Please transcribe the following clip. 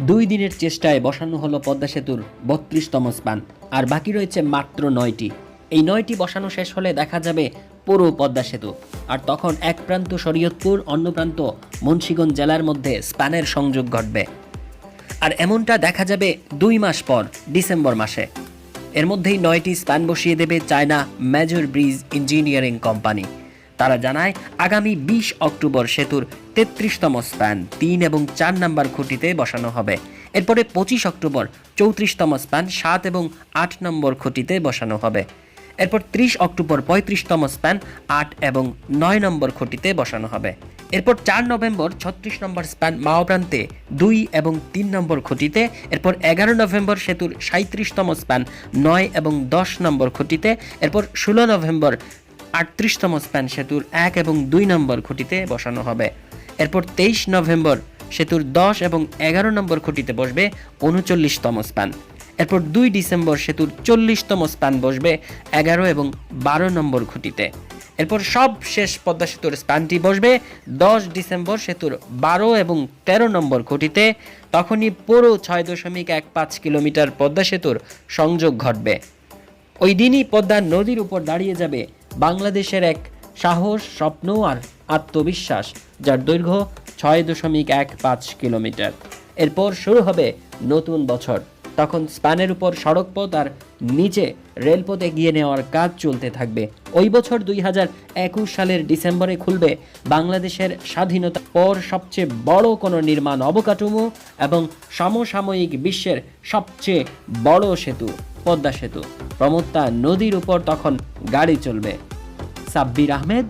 দুই দিনের চেষ্টায় বসানো হলো পদ্মা সেতুর বত্রিশতম স্পান আর বাকি রয়েছে মাত্র নয়টি। এই নয়টি বসানো শেষ হলে দেখা যাবে পুরো পদ্মা সেতু। আর তখন এক প্রান্ত শরীয়তপুর, অন্য প্রান্ত মুন্সীগঞ্জ জেলার মধ্যে স্পানের সংযোগ ঘটবে। আর এমনটা দেখা যাবে দুই মাস পর, ডিসেম্বর মাসে। এর মধ্যেই নয়টি স্প্যান বসিয়ে দেবে China major bridge engineering company. তারা জানায়, আগামী বিশ অক্টোবর সেতুর তেত্রিশতম স্প্যান তিন এবং চার নাম্বার খুঁটিতে বসানো হবে। এরপরে পঁচিশ অক্টোবর চৌত্রিশতম স্প্যান সাত এবং আট নম্বর খুঁটিতে বসানো হবে। এরপর ত্রিশ অক্টোবর পঁয়ত্রিশতম স্প্যান আট এবং নয় নম্বর খুঁটিতে বসানো হবে। এরপর চার নভেম্বর ছত্রিশ নম্বর স্প্যান মাও প্রান্তে দুই এবং তিন নম্বর খুঁটিতে, এরপর এগারো নভেম্বর সেতুর সাঁত্রিশতম স্প্যান নয় এবং দশ নম্বর খুঁটিতে, এরপর ষোলো নভেম্বর আটত্রিশতম স্প্যান সেতুর এক এবং দুই নম্বর খুঁটিতে বসানো হবে। এরপর তেইশ নভেম্বর সেতুর দশ এবং এগারো নম্বর খুঁটিতে বসবে উনচল্লিশতম স্প্যান। এরপর দুই ডিসেম্বর সেতুর চল্লিশতম স্প্যান বসবে এগারো এবং বারো নম্বর খুঁটিতে। এরপর সব শেষ পদ্মা সেতুর স্প্যানটি বসবে দশ ডিসেম্বর সেতুর বারো এবং তেরো নম্বর খুঁটিতে। তখনই পুরো ছয় দশমিক এক পাঁচ কিলোমিটার পদ্মা সেতুর সংযোগ ঘটবে। ওই দিনই পদ্মা নদীর উপর দাঁড়িয়ে যাবে বাংলাদেশের এক সাহস, স্বপ্ন আর আত্মবিশ্বাস, যার দৈর্ঘ্য ছয় দশমিক এক পাঁচ কিলোমিটার। এরপর শুরু হবে নতুন বছর। তখন স্প্যানের উপর সড়কপথ আর নিচে রেলপথ এগিয়ে নেওয়ার কাজ চলতে থাকবে। ওই বছর দুই হাজার একুশ সালের ডিসেম্বরে খুলবে বাংলাদেশের স্বাধীনতা। পর সবচেয়ে বড় কোনো নির্মাণ অবকাঠামো এবং সমসাময়িক বিশ্বের সবচেয়ে বড় সেতু। পদ্মা সেতু। প্রমত্তা নদীর উপর তখন গাড়ি চলবে। সাব্বির আহমেদ